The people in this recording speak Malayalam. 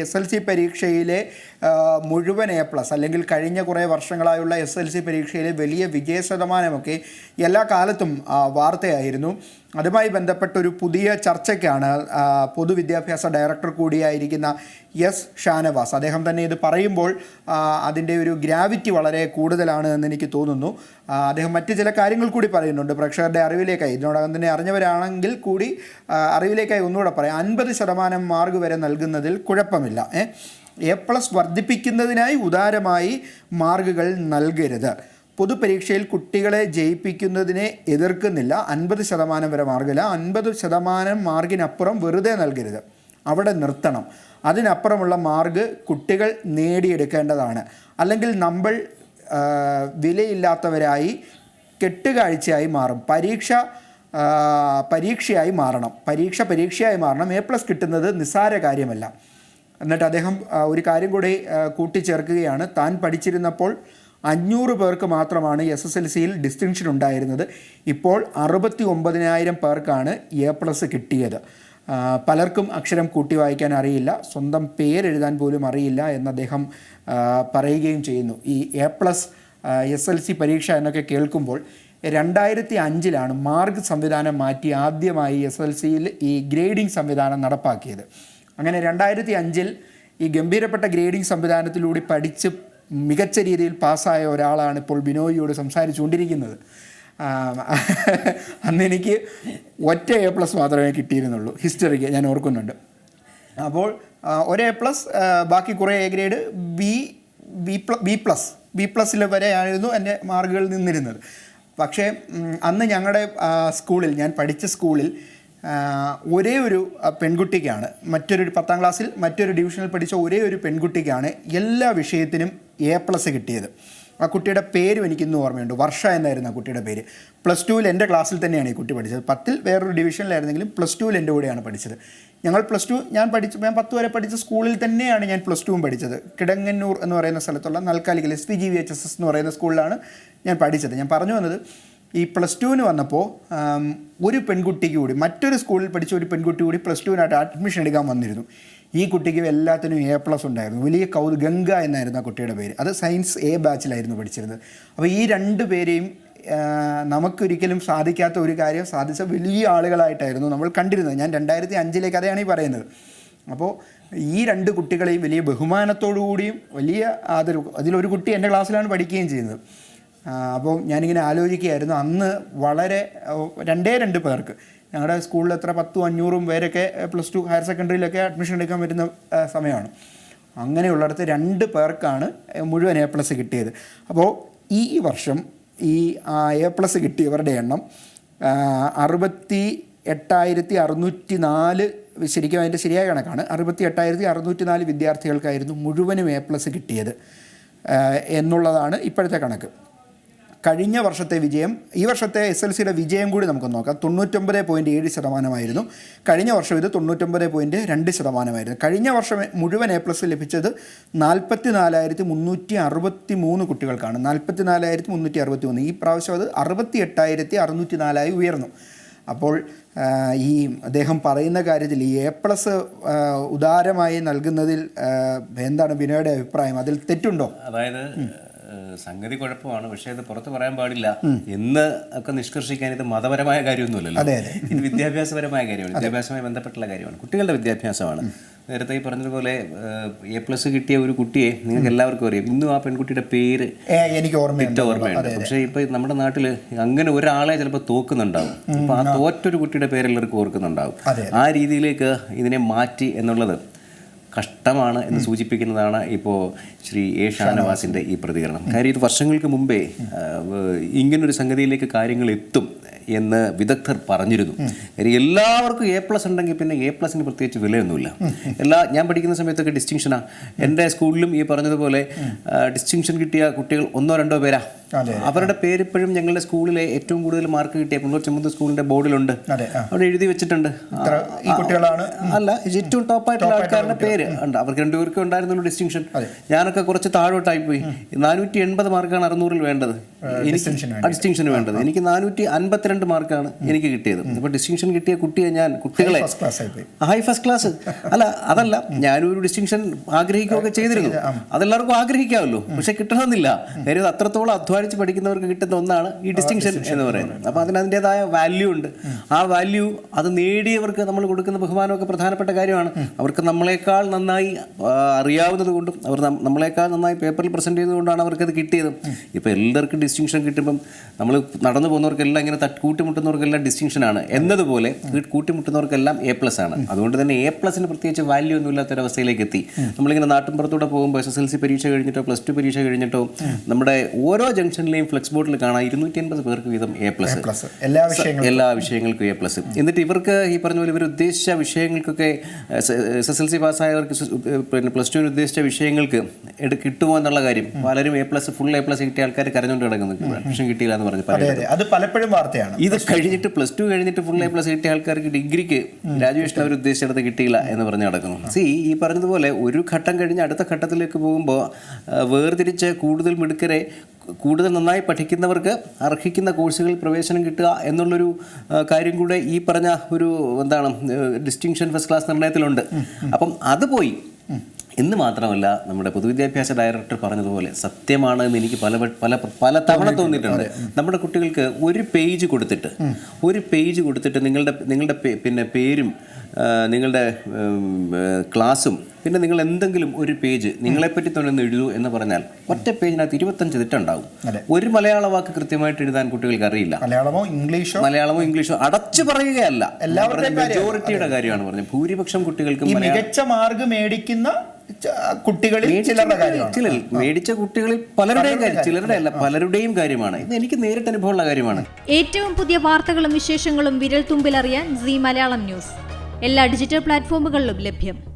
എസ് എൽ സി പരീക്ഷയിലെ മുഴുവൻ എ പ്ലസ് അല്ലെങ്കിൽ കഴിഞ്ഞ കുറേ വർഷങ്ങളായുള്ള എസ് എൽ സി പരീക്ഷയിലെ വലിയ വിജയ ശതമാനമൊക്കെ എല്ലാ കാലത്തും വാർത്തയായിരുന്നു. അതുമായി ബന്ധപ്പെട്ട ഒരു പുതിയ ചർച്ചയ്ക്കാണ് പൊതുവിദ്യാഭ്യാസ ഡയറക്ടർ കൂടിയായിരിക്കുന്ന എസ് ഷാനവാസ്. അദ്ദേഹം തന്നെ ഇത് പറയുമ്പോൾ അതിന്റെ ഒരു ഗ്രാവിറ്റി വളരെ കൂടുതലാണ് എന്ന് എനിക്ക് തോന്നുന്നു. അദ്ദേഹം മറ്റ് ചില കാര്യങ്ങൾ കൂടി പറയുന്നുണ്ട്. പ്രേക്ഷകരുടെ അറിവിലേക്കായി ഇതിനോടകം തന്നെ അറിഞ്ഞവരാണെങ്കിൽ കൂടി അറിവിലേക്കായി ഒന്നുകൂടെ പറയാം. അൻപത് ശതമാനം മാർക്ക് വരെ നൽകുന്നതിൽ കുഴപ്പമില്ല എ പ്ലസ് വർദ്ധിപ്പിക്കുന്നതിനായി ഉദാരമായി മാർക്കുകൾ നൽകരുത്. പൊതുപരീക്ഷയിൽ കുട്ടികളെ ജയിപ്പിക്കുന്നതിനെ എതിർക്കുന്നില്ല. അൻപത് ശതമാനം വരെ മാർക്കില്ല. അൻപത് ശതമാനം മാർക്കിനപ്പുറം വെറുതെ നൽകരുത്. അവിടെ നിർത്തണം. അതിനപ്പുറമുള്ള മാർഗ് കുട്ടികൾ നേടിയെടുക്കേണ്ടതാണ്. അല്ലെങ്കിൽ നമ്മൾ വിലയില്ലാത്തവരായി കെട്ടുകാഴ്ചയായി മാറും. പരീക്ഷ പരീക്ഷയായി മാറണം. പരീക്ഷ പരീക്ഷയായി മാറണം. എ പ്ലസ് കിട്ടുന്നത് നിസ്സാര കാര്യമല്ല. എന്നിട്ട് അദ്ദേഹം ഒരു കാര്യം കൂടി കൂട്ടിച്ചേർക്കുകയാണ്. താൻ പഠിച്ചിരുന്നപ്പോൾ അഞ്ഞൂറ് പേർക്ക് മാത്രമാണ് എസ് എസ് എൽ സിയിൽ ഡിസ്റ്റിങ്ഷൻ ഉണ്ടായിരുന്നത്. ഇപ്പോൾ അറുപത്തി ഒമ്പതിനായിരം പേർക്കാണ് എ പ്ലസ് കിട്ടിയത്. പലർക്കും അക്ഷരം കൂട്ടി വായിക്കാൻ അറിയില്ല. സ്വന്തം പേരെഴുതാൻ പോലും അറിയില്ല എന്ന് അദ്ദേഹം പറയുകയും ചെയ്യുന്നു. ഈ A plus S L C പരീക്ഷ എന്നൊക്കെ കേൾക്കുമ്പോൾ രണ്ടായിരത്തി അഞ്ചിലാണ് മാർഗ് സംവിധാനം മാറ്റി ആദ്യമായി എസ് എൽ സിയിൽ ഈ ഗ്രേഡിംഗ് സംവിധാനം നടപ്പാക്കിയത്. അങ്ങനെ രണ്ടായിരത്തി അഞ്ചിൽ ഈ ഗംഭീരപ്പെട്ട ഗ്രേഡിംഗ് സംവിധാനത്തിലൂടെ പഠിച്ച് മികച്ച രീതിയിൽ പാസ്സായ ഒരാളാണ് ഇപ്പോൾ ബിനോയിയോട് സംസാരിച്ചുകൊണ്ടിരിക്കുന്നത്. കൊണ്ടിരിക്കുന്നത് അന്ന് എനിക്ക് ഒറ്റ എ പ്ലസ് മാത്രമേ കിട്ടിയിരുന്നുള്ളൂ. ഹിസ്റ്ററിക്ക് ഞാൻ ഓർക്കുന്നുണ്ട്. അപ്പോൾ ഒരു എ പ്ലസ് ബാക്കി കുറേ A grade B B plus B plus B പ്ലസ്സിൽ വരെയായിരുന്നു എന്റെ മാർക്കുകൾ നിന്നിരുന്നത്. പക്ഷേ അന്ന് ഞങ്ങളുടെ സ്കൂളിൽ ഞാൻ പഠിച്ച സ്കൂളിൽ ഒരേ ഒരു പെൺകുട്ടിക്കാണ്. മറ്റൊരു പത്താം ക്ലാസ്സിൽ മറ്റൊരു ഡിവിഷനിൽ പഠിച്ച ഒരേ ഒരു പെൺകുട്ടിക്കാണ് എല്ലാ വിഷയത്തിനും എ പ്ലസ് കിട്ടിയത്. ആ കുട്ടിയുടെ പേരും എനിക്കിന്ന് ഓർമ്മയുണ്ട്. വർഷ എന്നായിരുന്നു ആ കുട്ടിയുടെ പേര്. പ്ലസ് ടുവിൽ എന്റെ ക്ലാസ്സിൽ തന്നെയാണ് ഈ കുട്ടി പഠിച്ചത്. പത്തിൽ വേറൊരു ഡിവിഷനിലായിരുന്നെങ്കിലും പ്ലസ് ടുവിൽ എന്റെ കൂടെയാണ് പഠിച്ചത്. ഞങ്ങൾ പ്ലസ് ടു ഞാൻ പഠിച്ച ഞാൻ പത്ത് വരെ പഠിച്ച സ്കൂളിൽ തന്നെയാണ് ഞാൻ പ്ലസ് ടുവും പഠിച്ചത്. കിടങ്ങന്നൂർ എന്ന് പറയുന്ന സ്ഥലത്തുള്ള Nalkalikkal S P G V H S S എന്ന് പറയുന്ന സ്കൂളിലാണ് ഞാൻ പഠിച്ചത്. ഞാൻ പറഞ്ഞു വന്നത് ഈ പ്ലസ് ടുവിന് വന്നപ്പോൾ ഒരു പെൺകുട്ടിക്ക് കൂടി മറ്റൊരു സ്കൂളിൽ പഠിച്ച ഒരു പെൺകുട്ടി കൂടി പ്ലസ് ടുവിനായിട്ട് അഡ്മിഷൻ എടുക്കാൻ വന്നിരുന്നു. ഈ കുട്ടിക്ക് എല്ലാത്തിനും എ പ്ലസ് ഉണ്ടായിരുന്നു. വലിയ കൗത് ഗംഗ എന്നായിരുന്നു ആ കുട്ടിയുടെ പേര്. അത് സയൻസ് എ ബാച്ചിലായിരുന്നു പഠിച്ചിരുന്നത്. അപ്പോൾ ഈ രണ്ട് പേരെയും നമുക്കൊരിക്കലും സാധിക്കാത്ത ഒരു കാര്യം സാധിച്ച വലിയ ആളുകളായിട്ടായിരുന്നു നമ്മൾ കണ്ടിരുന്നത്. ഞാൻ രണ്ടായിരത്തി അഞ്ചിലെ കഥയാണ് ഈ പറയുന്നത്. അപ്പോൾ ഈ രണ്ട് കുട്ടികളെയും വലിയ ബഹുമാനത്തോടു കൂടിയും വലിയ ആദരവ് അതിലൊരു കുട്ടി എന്റെ ക്ലാസ്സിലാണ് പഠിക്കുകയും ചെയ്യുന്നത്. അപ്പോൾ ഞാനിങ്ങനെ ആലോചിക്കുകയായിരുന്നു. അന്ന് വളരെ രണ്ടേ രണ്ട് പേർക്ക്. ഞങ്ങളുടെ സ്കൂളിൽ എത്ര പത്തും അഞ്ഞൂറും പേരൊക്കെ പ്ലസ് ടു ഹയർ സെക്കൻഡറിയിലൊക്കെ അഡ്മിഷൻ എടുക്കാൻ പറ്റുന്ന സമയമാണ്. അങ്ങനെയുള്ളിടത്ത് രണ്ട് പേർക്കാണ് മുഴുവൻ എ പ്ലസ് കിട്ടിയത്. അപ്പോൾ ഈ വർഷം ഈ എ പ്ലസ് കിട്ടിയവരുടെ എണ്ണം അറുപത്തി എട്ടായിരത്തി അറുന്നൂറ്റി നാല് ശരിക്കും അതിന്റെ ശരിയായ കണക്കാണ് അറുപത്തി എട്ടായിരത്തി അറുന്നൂറ്റി നാല് വിദ്യാർത്ഥികൾക്കായിരുന്നു മുഴുവനും എ പ്ലസ് കിട്ടിയത് എന്നുള്ളതാണ് ഇപ്പോഴത്തെ കണക്ക്. കഴിഞ്ഞ വർഷത്തെ വിജയം ഈ വർഷത്തെ എസ് എൽ സിയുടെ വിജയം കൂടി നമുക്ക് നോക്കാം. തൊണ്ണൂറ്റൊമ്പത് പോയിന്റ് ഏഴ് ശതമാനമായിരുന്നു. കഴിഞ്ഞ വർഷം ഇത് തൊണ്ണൂറ്റൊമ്പത് പോയിന്റ് രണ്ട് ശതമാനമായിരുന്നു. കഴിഞ്ഞ വർഷം മുഴുവൻ എ പ്ലസ് ലഭിച്ചത് നാൽപ്പത്തി നാലായിരത്തി മുന്നൂറ്റി അറുപത്തി മൂന്ന് കുട്ടികൾക്കാണ്. നാൽപ്പത്തി നാലായിരത്തി മുന്നൂറ്റി അറുപത്തി മൂന്ന് ഈ പ്രാവശ്യം അത് അറുപത്തി എട്ടായിരത്തി അറുന്നൂറ്റി നാലായി ഉയർന്നു. അപ്പോൾ ഈ അദ്ദേഹം പറയുന്ന കാര്യത്തിൽ ഈ എ പ്ലസ് ഉദാരമായി നൽകുന്നതിൽ എന്താണ് ബിനോയുടെ അഭിപ്രായം? അതിൽ തെറ്റുണ്ടോ? അതായത് സംഗതി കുഴപ്പമാണ്. പക്ഷേ ഇത് പുറത്ത് പറയാൻ പാടില്ല. എന്ന് ഒക്കെ നിഷ്കർഷിക്കാൻ ഇത് മതപരമായ കാര്യമൊന്നുമില്ലല്ലോ. അതെ, അതെ. ഇത് വിദ്യാഭ്യാസപരമായ കാര്യമാണ്. വിദ്യാഭ്യാസമായി ബന്ധപ്പെട്ടുള്ള കാര്യമാണ്. കുട്ടികളുടെ വിദ്യാഭ്യാസമാണ്. നേരത്തെ ഈ പറഞ്ഞതുപോലെ എ പ്ലസ് കിട്ടിയ ഒരു കുട്ടിയെ നിങ്ങൾക്ക് എല്ലാവർക്കും അറിയാം. ഇന്നും ആ പെൺകുട്ടിയുടെ പേര് എനിക്ക് ഓർമ്മയുണ്ട്. ഓർമ്മയുണ്ട്. പക്ഷേ ഇപ്പൊ നമ്മുടെ നാട്ടിൽ അങ്ങനെ ഒരാളെ ചിലപ്പോൾ തോക്കുന്നുണ്ടാവും. അപ്പൊ ആ തോറ്റൊരു കുട്ടിയുടെ പേര് എല്ലാവർക്കും ഓർക്കുന്നുണ്ടാവും ആ രീതിയിലേക്ക് ഇതിനെ മാറ്റി എന്നുള്ളത് കഷ്ടമാണ് എന്ന് സൂചിപ്പിക്കുന്നതാണ് ഇപ്പോൾ ശ്രീ എ ഷാനവാസിന്റെ ഈ പ്രതികരണം. കാര്യം ഇത് വർഷങ്ങൾക്ക് മുമ്പേ ഇങ്ങനൊരു സംഗതിയിലേക്ക് കാര്യങ്ങൾ എത്തും എന്ന് വിദഗ്ധർ പറഞ്ഞിരുന്നു. കാര്യം എല്ലാവർക്കും എ പ്ലസ് ഉണ്ടെങ്കിൽ പിന്നെ എ പ്ലസിന് പ്രത്യേകിച്ച് വിലയൊന്നുമില്ല. എല്ലാ ഞാൻ പഠിക്കുന്ന സമയത്തൊക്കെ ഡിസ്റ്റിങ്ഷനാണ് എന്റെ സ്കൂളിലും ഈ പറഞ്ഞതുപോലെ ഡിസ്റ്റിങ്ഷൻ കിട്ടിയ കുട്ടികൾ ഒന്നോ രണ്ടോ പേരാ. അവരുടെ പേര് ഇപ്പോഴും ഞങ്ങളുടെ സ്കൂളിലെ ഏറ്റവും കൂടുതൽ മാർക്ക് കിട്ടിയ പുള്ളൂർ ചെമ്പത്ത് സ്കൂളിന്റെ ബോർഡിലുണ്ട്. അവിടെ എഴുതി വെച്ചിട്ടുണ്ട്. ഈ കുട്ടികളാണ്. അല്ല ഏറ്റവും ടോപ്പായിട്ടുള്ള ആൾക്കാരുടെ പേര്. ഉണ്ട് അവർക്ക് രണ്ടുപേർക്കും ഉണ്ടായിരുന്നുള്ളൂ ഡിസ്റ്റിങ്ഷൻ ഞാനൊക്കെ കുറച്ച് താഴോട്ടായി പോയി. നാനൂറ്റി എൺപത് മാർക്കാണ് അറുന്നൂറിൽ വേണ്ടത്. ഡിസ്റ്റിങ്ഷൻ വേണ്ടത്. എനിക്ക് നാനൂറ്റി അൻപത്തിരണ്ട് മാർക്കാണ് എനിക്ക് കിട്ടിയത്. അപ്പോൾ ഡിസ്റ്റിങ്ഷൻ കിട്ടിയ കുട്ടിയെ ഞാൻ കുട്ടികളെ ഹൈ ഫസ്റ്റ് ക്ലാസ് അല്ല അതല്ല ഞാനൊരു ഡിസ്റ്റിങ്ഷൻ ആഗ്രഹിക്കുകയൊക്കെ ചെയ്തിരുന്നു. അതെല്ലാവർക്കും ആഗ്രഹിക്കാമല്ലോ. പക്ഷെ കിട്ടണമെന്നില്ല. അത് അത്രത്തോളം അധ്വാനിച്ച് പഠിക്കുന്നവർക്ക് കിട്ടുന്ന ഒന്നാണ് ഈ ഡിസ്റ്റിങ്ഷൻ എന്ന് പറയുന്നത്. അപ്പോൾ അതിന് അതിന്റെതായ വാല്യൂ ഉണ്ട്. ആ വാല്യൂ അത് നേടിയവർക്ക് നമ്മൾ കൊടുക്കുന്ന ബഹുമാനമൊക്കെ പ്രധാനപ്പെട്ട കാര്യമാണ്. അവർക്ക് നമ്മളെക്കാൾ നന്നായി അറിയാവുന്നത് കൊണ്ടും അവർ നമ്മളെക്കാൾ നന്നായി പേപ്പറിൽ പ്രസന്റ് ചെയ്യുന്നതുകൊണ്ടാണ് അവർക്കത് കിട്ടിയത്. ഇപ്പോൾ എല്ലാവർക്കും ഡിസ്റ്റിങ്ഷൻ കിട്ടുമ്പം നമ്മൾ നടന്നു പോകുന്നവർക്കെല്ലാം ഇങ്ങനെ കൂട്ടിമുട്ടുന്നവർക്കെല്ലാം ഡിസ്റ്റിങ്ഷനാണ് എന്നതുപോലെ കൂട്ടിമുട്ടുന്നവർക്കെല്ലാം എ പ്ലസ് ആണ്. അതുകൊണ്ട് തന്നെ എ പ്ലസിന് പ്രത്യേകിച്ച് വാല്യൂ ഒന്നും ഇല്ലാത്തൊരവസ്ഥയിലേക്ക് എത്തി. നമ്മളിങ്ങനെ നാട്ടിൻപുറത്തൂടെ പോകുമ്പോൾ എസ് എസ് എൽ സി പരീക്ഷ കഴിഞ്ഞിട്ടോ പ്ലസ് ടു പരീക്ഷ കഴിഞ്ഞിട്ടോ നമ്മുടെ ഓരോ ജംഗ്ഷനിലെയും ഫ്ലെക്സ് ബോർഡിൽ കാണാം ഇരുന്നൂറ്റി അൻപത് പേർക്ക് വീതം എ പ്ലസ് എല്ലാ വിഷയങ്ങൾക്കും. എ പ്ലസ് എന്നിട്ട് ഇവർക്ക് ഈ പറഞ്ഞ പോലെ ഇവർ ഉദ്ദേശിച്ച വിഷയങ്ങൾക്കൊക്കെ എസ് എസ് എൽ സി പാസ്സായവർക്ക് പിന്നെ പ്ലസ് ടുവിന് ഉദ്ദേശിച്ച വിഷയങ്ങൾക്ക് കിട്ടുമോ എന്നുള്ള കാര്യം പലരും A plus full A plus കിട്ടിയ ആൾക്കാർ കരഞ്ഞുകൊണ്ട് കിടക്കുന്നു അഡ്മിഷൻ കിട്ടിയില്ല എന്ന് പറഞ്ഞ് അത് പലപ്പോഴും വാർത്തയാണ്. ഇത് കഴിഞ്ഞിട്ട് പ്ലസ് ടു കഴിഞ്ഞിട്ട് ഫുൾ എ പ്ലസ് കിട്ടിയ ആൾക്കാർക്ക് ഡിഗ്രിക്ക് ഗ്രാജുവേഷൻ അവർ ഉദ്ദേശിച്ചിടത്ത് കിട്ടിയില്ല എന്ന് പറഞ്ഞ് നടക്കുന്നു. സി ഈ പറഞ്ഞതുപോലെ ഒരു ഘട്ടം കഴിഞ്ഞ് അടുത്ത ഘട്ടത്തിലേക്ക് പോകുമ്പോൾ വേർതിരിച്ച് കൂടുതൽ മിടുക്കരെ കൂടുതൽ നന്നായി പഠിക്കുന്നവർക്ക് അർഹിക്കുന്ന കോഴ്സുകളിൽ പ്രവേശനം കിട്ടുക എന്നുള്ളൊരു കാര്യം കൂടെ ഈ പറഞ്ഞ ഒരു എന്താണ് ഡിസ്റ്റിങ്ഷൻ ഫസ്റ്റ് ക്ലാസ് നിർണയത്തിലുണ്ട്. അപ്പം അത് പോയി. എന്ന് മാത്രമല്ല നമ്മുടെ പൊതുവിദ്യാഭ്യാസ ഡയറക്ടർ പറഞ്ഞതുപോലെ സത്യമാണ് എന്ന് എനിക്ക് പല പല പല തവണ തോന്നിയിട്ടുണ്ട്. നമ്മുടെ കുട്ടികൾക്ക് ഒരു പേജ് കൊടുത്തിട്ട് ഒരു പേജ് കൊടുത്തിട്ട് നിങ്ങളുടെ നിങ്ങളുടെ പിന്നെ പേരും നിങ്ങളുടെ ക്ലാസ്സും പിന്നെ നിങ്ങൾ എന്തെങ്കിലും ഒരു പേജ് നിങ്ങളെപ്പറ്റി തന്നെ ഒന്ന് എഴുതൂ എന്ന് പറഞ്ഞാൽ ഒറ്റ പേജിനകത്ത് ഇരുപത്തഞ്ച് തെറ്റുണ്ടാവും. ഒരു മലയാള വാക്ക് കൃത്യമായിട്ട് എഴുതാൻ കുട്ടികൾക്ക് അറിയില്ല. മലയാളമോ ഇംഗ്ലീഷോ? മലയാളമോ ഇംഗ്ലീഷോ? അടച്ചു പറയുകയല്ല. മെജോറിറ്റിയുടെ കാര്യമാണ്. പറഞ്ഞത്. ഭൂരിപക്ഷം കുട്ടികൾക്ക് മികച്ച മാർഗം മേടിക്കുന്ന കുട്ടികളിൽ ചിലരുടെ കാര്യമാണ്. ചിലരിൽ മേടിച്ച കുട്ടികളിൽ പലരുടെയും കാര്യം ചിലരുടെ അല്ല പലരുടെയും കാര്യമാണ്. ഇത് എനിക്ക് നേരിട്ട് അനുഭവമുള്ള കാര്യമാണ്. ഏറ്റവും പുതിയ വാർത്തകളും വിശേഷങ്ങളും വിരൽ തുമ്പിലറിയാൻ സി മലയാളം ന്യൂസ്. എല്ലാ ഡിജിറ്റൽ പ്ലാറ്റ്ഫോമുകളിലും ലഭ്യം.